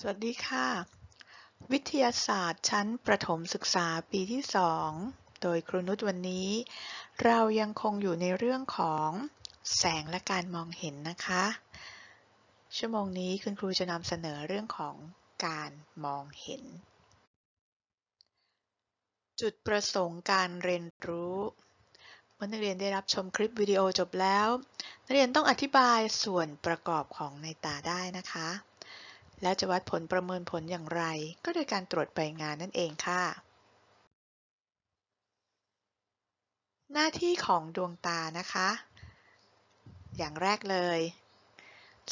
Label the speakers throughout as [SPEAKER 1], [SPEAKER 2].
[SPEAKER 1] สวัสดีค่ะ วิทยาศาสตร์ชั้นประถมศึกษาปีที่ 2 โดยครูนุชวันนี้ เรายังคงอยู่ในเรื่องของแสงและการมองเห็นนะคะ ชั่วโมงนี้คุณครูจะนำเสนอเรื่องของการมองเห็น จุดประสงค์การเรียนรู้เมื่อนักเรียนได้รับชมคลิปวิดีโอจบแล้ว นักเรียนต้องอธิบายส่วนประกอบของในตาได้นะคะ แล้วจะวัดผลประเมินผลอย่างไร ก็โดยการตรวจใบงานนั่นเองค่ะ หน้าที่ของดวงตานะคะ อย่างแรกเลย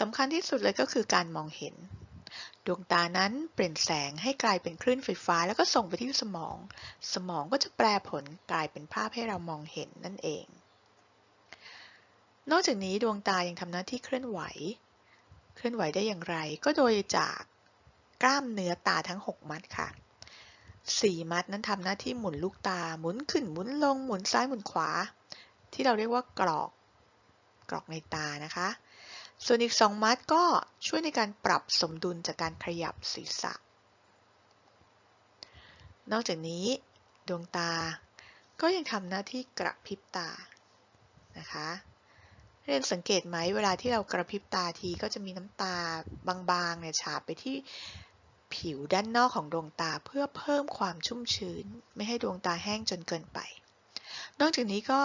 [SPEAKER 1] สำคัญที่สุดเลยก็คือการมองเห็น ดวงตานั้นเปลี่ยนแสงให้กลายเป็นคลื่นไฟฟ้า แล้วก็ส่งไปที่สมอง สมองก็จะแปลผลกลายเป็นภาพให้เรามองเห็นนั่นเอง นอกจากนี้ดวงตายังทำหน้าที่เคลื่อนไหว เคลื่อนไหวได้อย่างไร ก็โดยจากกล้ามเนื้อตาทั้ง 6 มัดค่ะ 4 มัดนั้นทำหน้าที่หมุนลูกตา หมุนขึ้น หมุนลง หมุนซ้าย หมุนขวา ที่เราเรียกว่ากรอก กรอกในตานะคะ ส่วนอีก 2 มัดก็ช่วยในการปรับสมดุลจากการขยับศีรษะ นอกจากนี้ ดวงตา ก็ยังทำหน้าที่กระพริบตา นะคะ เรียนสังเกตไหมเวลาที่เรากระพริบตาทีก็จะมีน้ำตาบางๆเนี่ยฉาบไปที่ผิวด้านนอกของดวงตาเพื่อเพิ่มความชุ่มชื้น ไม่ให้ดวงตาแห้งจนเกินไป นอกจากนี้ก็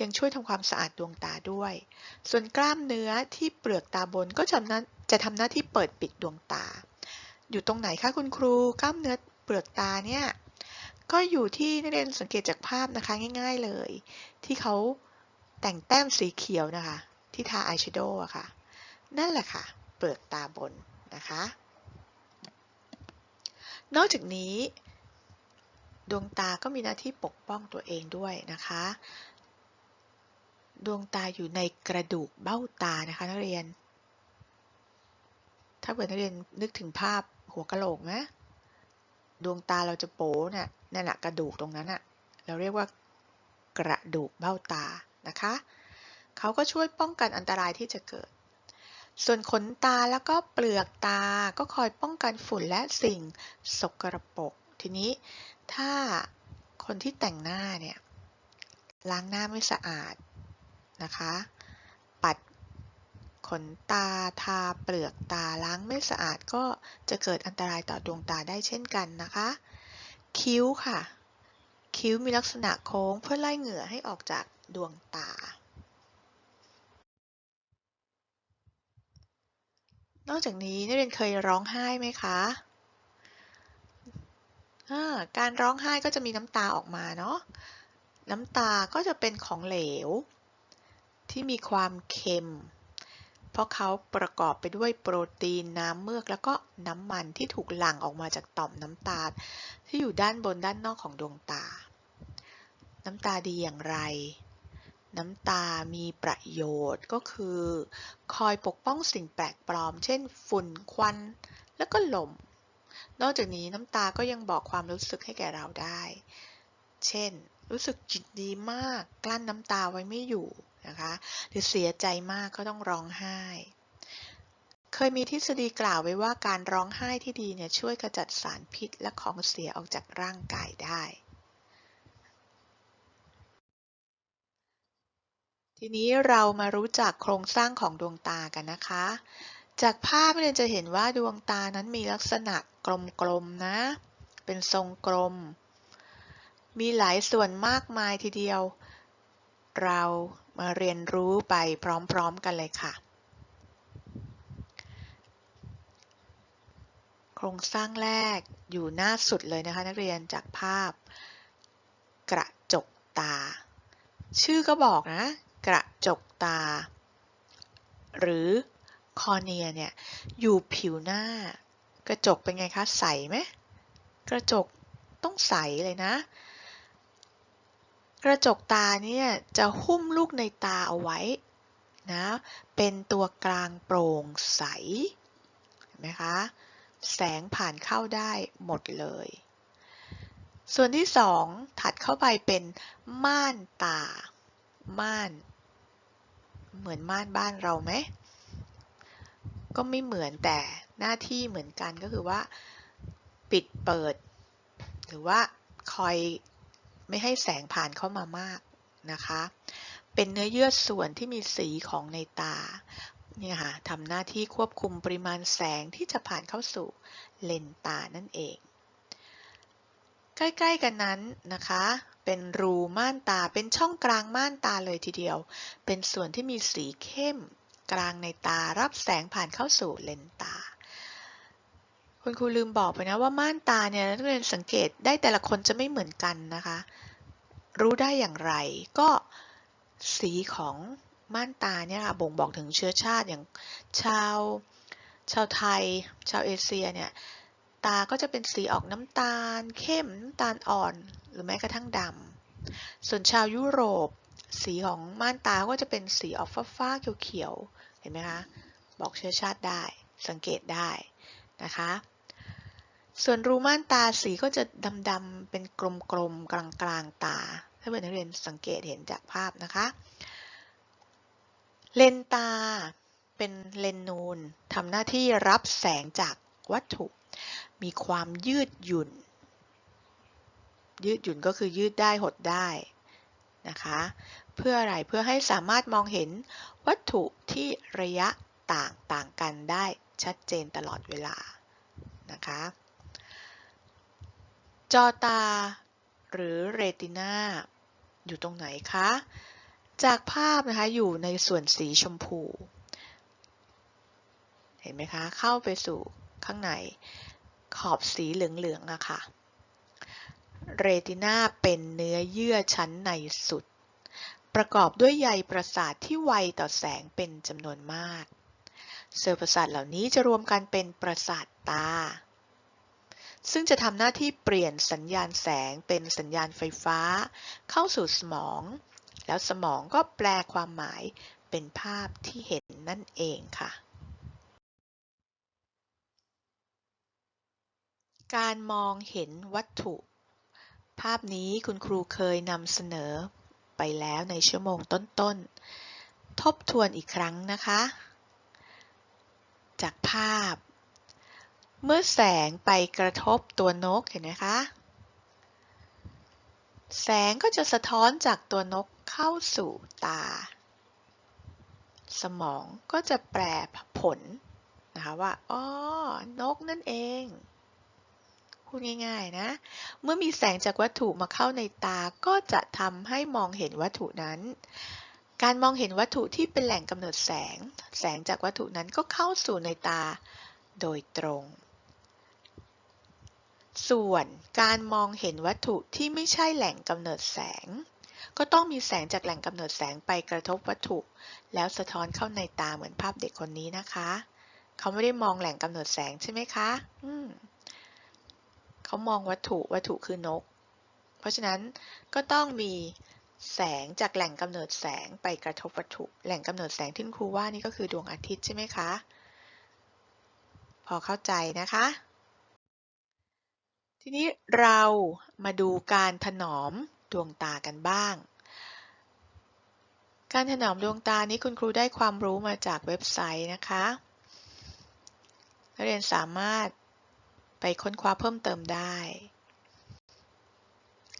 [SPEAKER 1] ยังช่วยทำความสะอาดดวงตาด้วย ส่วนกล้ามเนื้อที่เปลือกตาบนก็จะจะทำหน้าที่เปิดปิดดวงตา อยู่ตรงไหนคะคุณครู กล้ามเนื้อเปลือกตาเนี่ยก็อยู่ที่นักเรียนสังเกตจากภาพนะคะง่าย ๆเลย ที่เขา แต่งแต้มสีเขียวนะคะ ที่ทาอายแชโดว์อะค่ะ นั่นแหละค่ะ เปลือกตาบนนะคะ นอกจากนี้ ดวงตาก็มีหน้าที่ปกป้องตัวเองด้วยนะคะ ดวงตาอยู่ในกระดูกเบ้าตานะคะนักเรียน ถ้าเกิดนักเรียนนึกถึงภาพหัวกะโหลกไหมดวงตาเราจะโป๋น่ะนั่นแหละกระดูกตรงนั้นอะเราเรียกว่ากระดูกเบ้าตา นะคะ เขาก็ช่วยป้องกันอันตรายที่จะเกิด ส่วนขนตาแล้วก็เปลือกตาก็คอยป้องกันฝุ่นและสิ่งสกรปรก ทีนี้ถ้าคนที่แต่งหน้าเนี่ยล้างหน้าไม่สะอาดนะคะ ปัดขนตาทาเปลือกตาล้างไม่สะอาดก็จะเกิดอันตรายต่อดวงตาได้เช่นกันนะคะ คิ้วค่ะ คิ้วมีลักษณะโค้งเพื่อไล่เหงื่อให้ออกจาก ดวงตา นอกจากนี้นักเรียนเคยร้องไห้ไหมคะการร้องไห้ก็จะมีน้ำตาออกมาเนาะ น้ำตาก็จะเป็นของเหลว ที่มีความเค็ม เพราะเขาประกอบไปด้วยโปรตีนน้ำเมือก แล้วก็น้ำมันที่ถูกหลั่งออกมาจากต่อมน้ำตาที่อยู่ด้านบนด้านนอกของดวงตา น้ำตาดีอย่างไร น้ำตามีประโยชน์ก็คือ คอยปกป้องสิ่งแปลกปลอม เช่น ฝุ่นควัน แล้วก็ลม นอกจากนี้น้ำตาก็ยังบอกความรู้สึกให้แก่เราได้ เช่น รู้สึกจิตดีมาก กลั้นน้ำตาไว้ไม่อยู่นะคะหรือเสียใจมากก็ต้องร้องไห้ เคยมีทฤษฎีกล่าวไว้ว่าการร้องไห้ที่ดีเนี่ยช่วยกระจัดสารพิษและของเสียออกจากร่างกายได้ ทีนี้เรามารู้จักโครงสร้างของดวงตากันนะคะ จากภาพเราจะเห็นว่าดวงตานั้นมีลักษณะกลมๆนะ เป็นทรงกลม มีหลายส่วนมากมายทีเดียว เรามาเรียนรู้ไปพร้อมๆกันเลยค่ะ โครงสร้างแรกอยู่หน้าสุดเลยนะคะ นักเรียนจากภาพ กระจกตา ชื่อก็บอกนะ กระจกตา หรือคอเนียเนี่ยอยู่ผิวหน้ากระจกเป็นไงคะใสไหมกระจกต้องใสเลยนะ กระจกตาเนี่ยจะหุ้มลูกในตาเอาไว้นะเป็นตัวกลางโปร่งใสเห็นไหมคะแสงผ่านเข้าได้หมดเลย ส่วนที่สองถัดเข้าไปเป็นม่านตา ม่าน เหมือนม่านบ้านเราไหม ก็ไม่เหมือนแต่หน้าที่เหมือนกันก็คือว่า ปิดเปิด หรือว่าคอยไม่ให้แสงผ่านเข้ามามากนะคะ เป็นเนื้อเยื่อส่วนที่มีสีของในตาเนี่ยค่ะทำหน้าที่ควบคุมปริมาณแสงที่จะผ่านเข้าสู่เลนตานั่นเอง ใกล้ๆกันนั้นนะคะ เป็นรูม่านตา เป็นช่องกลางม่านตาเลยทีเดียว เป็นส่วนที่มีสีเข้มกลางในตารับแสงผ่านเข้าสู่เลนตา คุณครูลืมบอกไปนะว่าม่านตาเนี่ยนักเรียนสังเกตได้แต่ละคนจะไม่เหมือนกันนะคะ รู้ได้อย่างไรก็สีของม่านตาเนี่ยค่ะบ่งบอกถึงเชื้อชาติอย่างชาวชาวไทย ชาวเอเชียเนี่ย ตาก็จะเป็นสีออกน้ำตาล เข้มน้ำตาลอ่อน หรือแม้กระทั่งดำ ส่วนชาวยุโรป สีของม่านตาก็จะเป็นสีออกฟ้าๆเขียวๆ เห็นไหมคะ บอกเชื้อชาติได้ สังเกตได้นะคะ ส่วนรูม่านตาสีก็จะดำๆ เป็นกลมๆ กลางๆ ตา ถ้าเพื่อนนักเรียนสังเกตเห็นจากภาพนะคะ เลนตาเป็นเลนนูนทำหน้าที่รับแสงจากวัตถุ มีความยืดหยุ่น ยืดหยุ่นก็คือยืดได้หดได้นะคะ เพื่ออะไรเพื่อให้สามารถมองเห็นวัตถุที่ระยะต่างต่างกันได้ชัดเจนตลอดเวลานะคะ จอตา หรือเรตินาอยู่ตรงไหนคะ จากภาพนะคะอยู่ในส่วนสีชมพู เห็นไหมคะ เข้าไปสู่ข้างใน ขอบสีเหลืองๆอะค่ะ เรตินาเป็นเนื้อเยื่อชั้นในสุด ประกอบด้วยใยประสาทที่ไวต่อแสงเป็นจำนวนมาก เซลล์ประสาทเหล่านี้จะรวมกันเป็นประสาทตา ซึ่งจะทำหน้าที่เปลี่ยนสัญญาณแสงเป็นสัญญาณไฟฟ้า เข้าสู่สมอง แล้วสมองก็แปลความหมายเป็นภาพที่เห็นนั่นเองค่ะ การมองเห็นวัตถุ ภาพนี้คุณครูเคยนำเสนอไปแล้วในชั่วโมงต้นๆ ทบทวนอีกครั้งนะคะ จากภาพ เมื่อแสงไปกระทบตัวนกเห็นไหมคะ แสงก็จะสะท้อนจากตัวนกเข้าสู่ตา สมองก็จะแปลผลนะคะว่า อ๋อ นกนั่นเอง พูดง่ายๆนะ เมื่อมีแสงจากวัตถุมาเข้าในตาก็จะทำให้มองเห็นวัตถุนั้น การมองเห็นวัตถุที่เป็นแหล่งกำเนิดแสง แสงจากวัตถุนั้นก็เข้าสู่ในตาโดยตรง ส่วนการมองเห็นวัตถุที่ไม่ใช่แหล่งกำเนิดแสง ก็ต้องมีแสงจากแหล่งกำเนิดแสงไปกระทบวัตถุ แล้วสะท้อนเข้าในตาเหมือนภาพเด็กคนนี้นะคะ เขาไม่ได้มองแหล่งกำเนิดแสงใช่ไหมคะ อืม เขามองวัตถุวัตถุคือนก เพราะฉะนั้นก็ต้องมีแสงจากแหล่งกำเนิดแสงไปกระทบวัตถุ แหล่งกำเนิดแสงที่ครูว่านี่ก็คือดวงอาทิตย์ใช่ไหมคะ พอเข้าใจนะคะ ทีนี้เรามาดูการถนอมดวงตากันบ้าง การถนอมดวงตานี้คุณครูได้ความรู้มาจากเว็บไซต์นะคะนักเรียนสามารถ ไปค้นคว้าเพิ่มเติมได้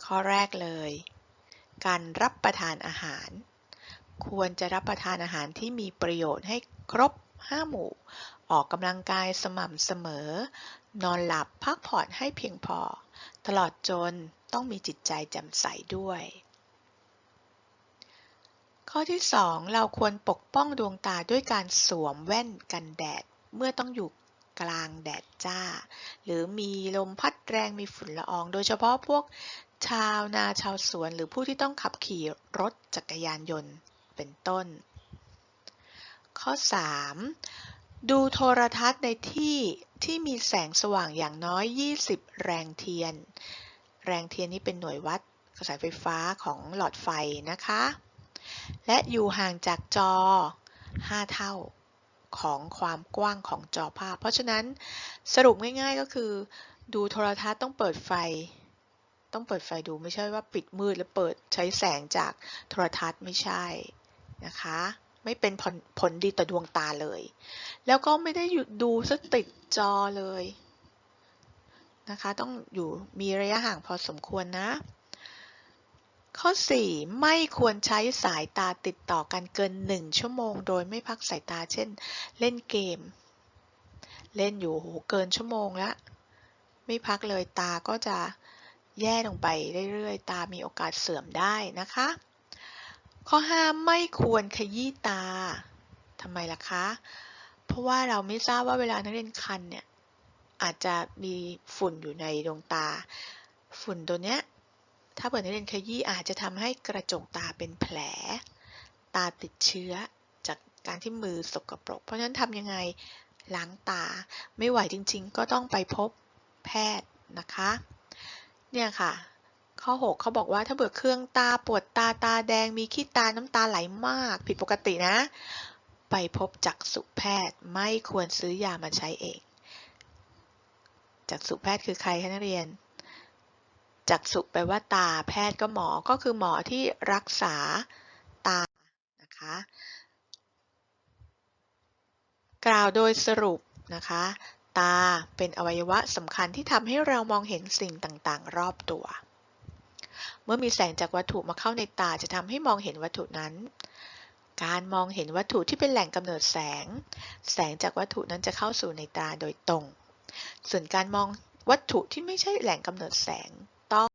[SPEAKER 1] ข้อแรกเลย การรับประทานอาหาร ควรจะรับประทานอาหารที่มีประโยชน์ให้ครบ 5 หมู่ ออกกำลังกายสม่ำเสมอ นอนหลับพักผ่อนให้เพียงพอ ตลอดจนต้องมีจิตใจแจ่มใสด้วย ข้อที่ 2 เราควรปกป้องดวงตาด้วยการสวมแว่นกันแดดเมื่อต้องอยู่ กลางแดดจ้า หรือมีลมพัดแรงมีฝุ่นละออง โดยเฉพาะพวกชาวนาชาวสวนหรือผู้ที่ต้องขับขี่รถจักรยานยนต์เป็นต้น ข้อ 3 ดูโทรทัศน์ในที่ที่มีแสงสว่างอย่างน้อย 20 แรงเทียน แรงเทียนนี้เป็นหน่วยวัดกระแสไฟฟ้าของหลอดไฟนะคะ และอยู่ห่างจากจอ 5 เท่า ของความกว้างของจอภาพ เพราะฉะนั้นสรุปง่ายๆก็คือ ดูโทรทัศน์ต้องเปิดไฟ ต้องเปิดไฟดูไม่ใช่ว่าปิดมืดแล้วเปิดใช้แสงจากโทรทัศน์ไม่ใช่นะคะ ไม่เป็นผลผลดีต่อดวงตาเลย แล้วก็ไม่ได้หยุดดูซะติดจอเลยนะคะ ต้องอยู่มีระยะห่างพอสมควรนะ ข้อ 4 ไม่ควรใช้สายตาติดต่อกันเกิน 1 ชั่วโมง โดยไม่พักสายตา เช่น เล่นเกม เล่นอยู่โหเกินชั่วโมงแล้ว ไม่พักเลยตาก็จะแย่ลงไปเรื่อยๆ ตามีโอกาสเสื่อมได้นะคะ ข้อ 5 ไม่ควรขยี้ตาทำไมล่ะคะ เพราะว่าเราไม่ทราบว่าเวลานักเรียนคันเนี่ยอาจจะมีฝุ่นอยู่ในดวงตา ฝุ่นตัวเนี้ย ถ้าเปิดนักเรียนขยี้อาจจะทำให้กระจกตาเป็นแผล ตาติดเชื้อจากการที่มือสกปรก เพราะฉะนั้นทำยังไงล้างตาไม่ไหวจริง ๆ ก็ต้องไปพบแพทย์นะคะ เนี่ยค่ะ ข้อ 6เขาบอกว่าถ้าเบื่อเครื่องตาปวดตาตาแดงมีขี้ตาน้ำตาไหลมาก ผิดปกตินะ ไปพบจักษุแพทย์ไม่ควรซื้อยามาใช้เองจักษุแพทย์คือใครคะนักเรียน จักษุแปลว่าตา แพทย์ก็หมอ ก็คือหมอที่รักษาตา นะคะ กล่าวโดยสรุปนะคะ ตาเป็นอวัยวะสำคัญที่ทำให้เรามองเห็นสิ่งต่างๆ รอบตัว เมื่อมีแสงจากวัตถุมาเข้าในตาจะทำให้มองเห็นวัตถุนั้น การมองเห็นวัตถุที่เป็นแหล่งกำเนิดแสง แสงจากวัตถุนั้นจะเข้าสู่ในตาโดยตรง ส่วนการมองวัตถุที่ไม่ใช่แหล่งกำเนิดแสง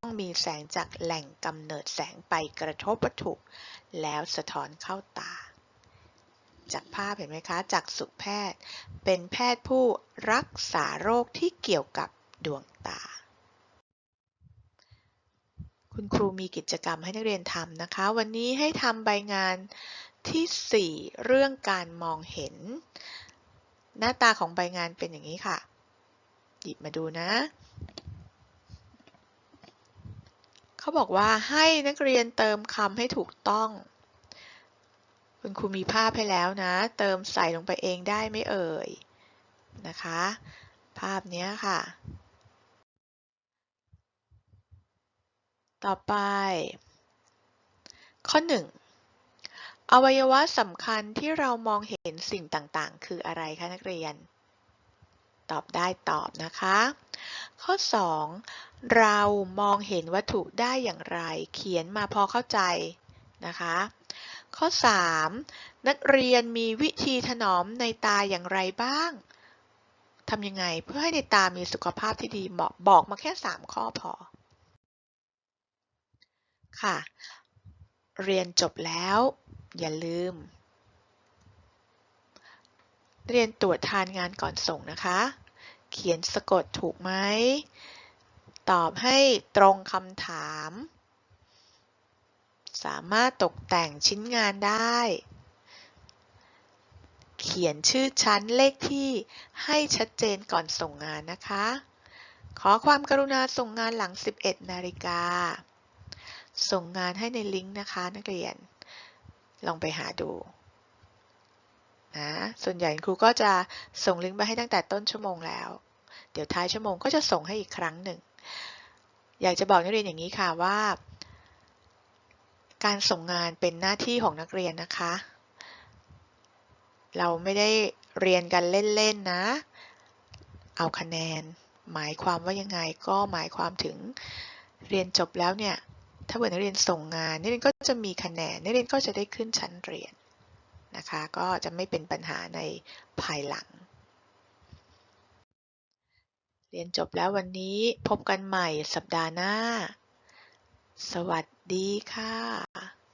[SPEAKER 1] ต้องมีแสงจากแหล่งกำเนิดแสงไปกระทบวัตถุ แล้วสะท้อนเข้าตา จากภาพเห็นไหมคะจากสุแพทย์ เป็นแพทย์ผู้รักษาโรคที่เกี่ยวกับดวงตา คุณครูมีกิจกรรมให้นักเรียนทำนะคะ วันนี้ให้ทำใบงานที่ 4 เรื่องการมองเห็น หน้าตาของใบงานเป็นอย่างนี้ค่ะ หยิบมาดูนะ เขาบอกว่าให้นักเรียนเติมคำให้ถูกต้อง คุณครูมีภาพให้แล้วนะ เติมใส่ลงไปเองได้ไม่เอ่ยนะคะ ภาพนี้ค่ะ ต่อไป ข้อ 1 อวัยวะสำคัญที่เรามองเห็นสิ่งต่างๆ คืออะไรคะนักเรียน ตอบได้ตอบนะคะ ข้อ 2 เรามองเห็นวัตถุได้อย่างไร เขียนมาพอเข้าใจนะคะ ข้อ 3 นักเรียนมีวิธีถนอมในตาอย่างไรบ้างทำยังไงเพื่อให้ในตามีสุขภาพที่ดีเหมาะบอกมาแค่ 3 ข้อพอ ค่ะ เรียนจบแล้ว อย่าลืม เรียนตรวจทานงานก่อนส่งนะคะ เขียนสะกดถูกไหม ตอบให้ตรงคำถาม สามารถตกแต่งชิ้นงานได้ เขียนชื่อชั้นเลขที่ให้ชัดเจนก่อนส่งงานนะคะ ขอความกรุณาส่งงานหลัง 11 นาฬิกา ส่งงานให้ในลิงก์นะคะนักเรียน ลองไปหาดูนะส่วนใหญ่ครูก็จะส่งลิงก์ไปให้ตั้งแต่ต้นชั่วโมงแล้ว เดี๋ยวท้ายชั่วโมงก็จะส่งให้อีกครั้งหนึ่ง อยากจะบอกนักเรียนอย่างนี้ค่ะว่า การส่งงานเป็นหน้าที่ของนักเรียนนะคะ เราไม่ได้เรียนกันเล่นๆนะ เอาคะแนน หมายความว่ายังไงก็หมายความถึงเรียนจบแล้วเนี่ย ถ้าเกิดนักเรียนส่งงานนักเรียนก็จะมีคะแนนนักเรียนก็จะได้ขึ้นชั้นเรียนนะคะ ก็จะไม่เป็นปัญหาในภายหลัง รียนจบแล้ววันนี้พบกันใหม่สัปดาห์หน้า สวัสดีค่ะ